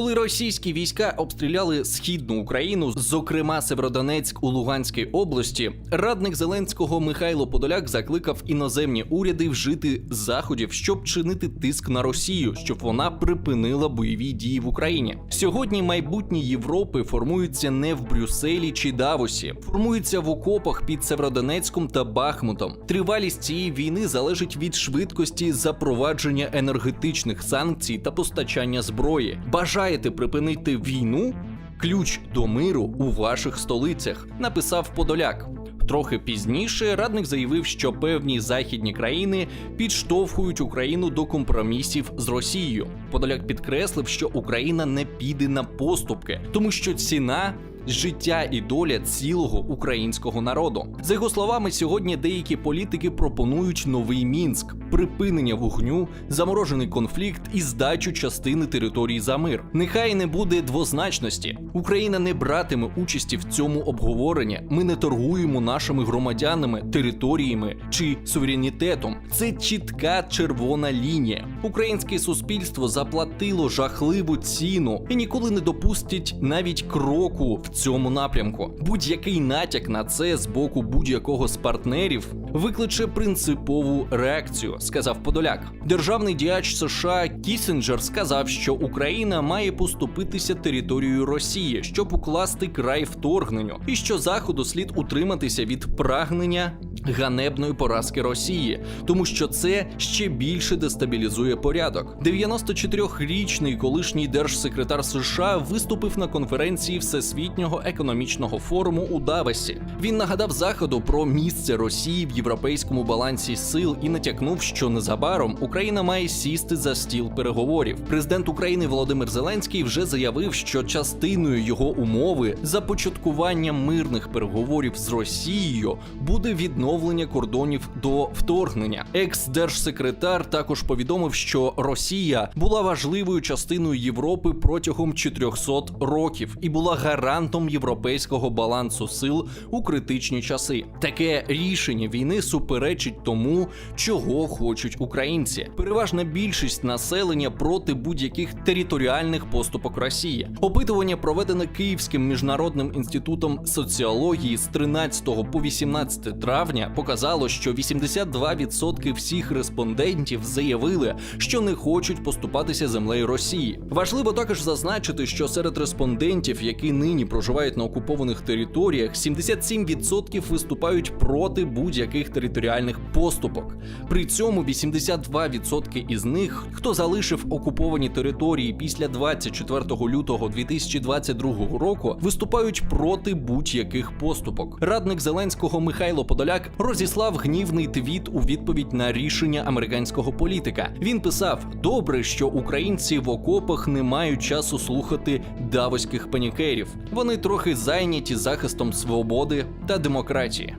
Коли російські війська обстріляли східну Україну, зокрема Северодонецьк у Луганській області, радник Зеленського Михайло Подоляк закликав іноземні уряди вжити заходів, щоб чинити тиск на Росію, щоб вона припинила бойові дії в Україні. Сьогодні майбутнє Європи формується не в Брюсселі чи Давосі, формується в окопах під Северодонецьком та Бахмутом. Тривалість цієї війни залежить від швидкості запровадження енергетичних санкцій та постачання зброї. Бажаєте припинити війну? Ключ до миру у ваших столицях, написав Подоляк. Трохи пізніше радник заявив, що певні західні країни підштовхують Україну до компромісів з Росією. Подоляк підкреслив, що Україна не піде на поступки, тому що ціна. Життя і доля цілого українського народу. За його словами, сьогодні деякі політики пропонують новий мінськ, припинення вогню, заморожений конфлікт і здачу частини території за мир. Нехай не буде двозначності. Україна не братиме участі в цьому обговоренні. Ми не торгуємо нашими громадянами, територіями чи суверенітетом. Це чітка червона лінія. Українське суспільство заплатило жахливу ціну і ніколи не допустить навіть кроку в цьому напрямку. Будь-який натяк на це з боку будь-якого з партнерів викличе принципову реакцію, сказав Подоляк. Державний діяч США Кісінджер сказав, що Україна має поступитися територією Росії, щоб укласти край вторгненню, і що заходу слід утриматися від прагнення ганебної поразки Росії, тому що це ще більше дестабілізує порядок. 94-річний колишній держсекретар США виступив на конференції Всесвітнього економічного форуму у Давосі. Він нагадав заходу про місце Росії в європейському балансі сил і натякнув, що незабаром Україна має сісти за стіл переговорів. Президент України Володимир Зеленський вже заявив, що частиною його умови започаткування мирних переговорів з Росією буде відновлення кордонів до вторгнення. Екс-держсекретар також повідомив, що Росія була важливою частиною Європи протягом 400 років і була гарантом європейського балансу сил у критичні часи. Таке рішення війни суперечить тому, чого хочуть українці. Переважна більшість населення проти будь-яких територіальних поступок Росії. Опитування проведене Київським міжнародним інститутом соціології з 13 по 18 травня показало, що 82% всіх респондентів заявили, що не хочуть поступатися землею Росії. Важливо також зазначити, що серед респондентів, які нині проживають на окупованих територіях, 77% виступають проти будь-яких територіальних поступок. При цьому 82% із них, хто залишив окуповані території після 24 лютого 2022 року, виступають проти будь-яких поступок. Радник Зеленського Михайло Подоляк розіслав гнівний твіт у відповідь на рішення американського політика. Він писав: добре, що українці в окопах не мають часу слухати давоських панікерів. Вони трохи зайняті захистом свободи та демократії.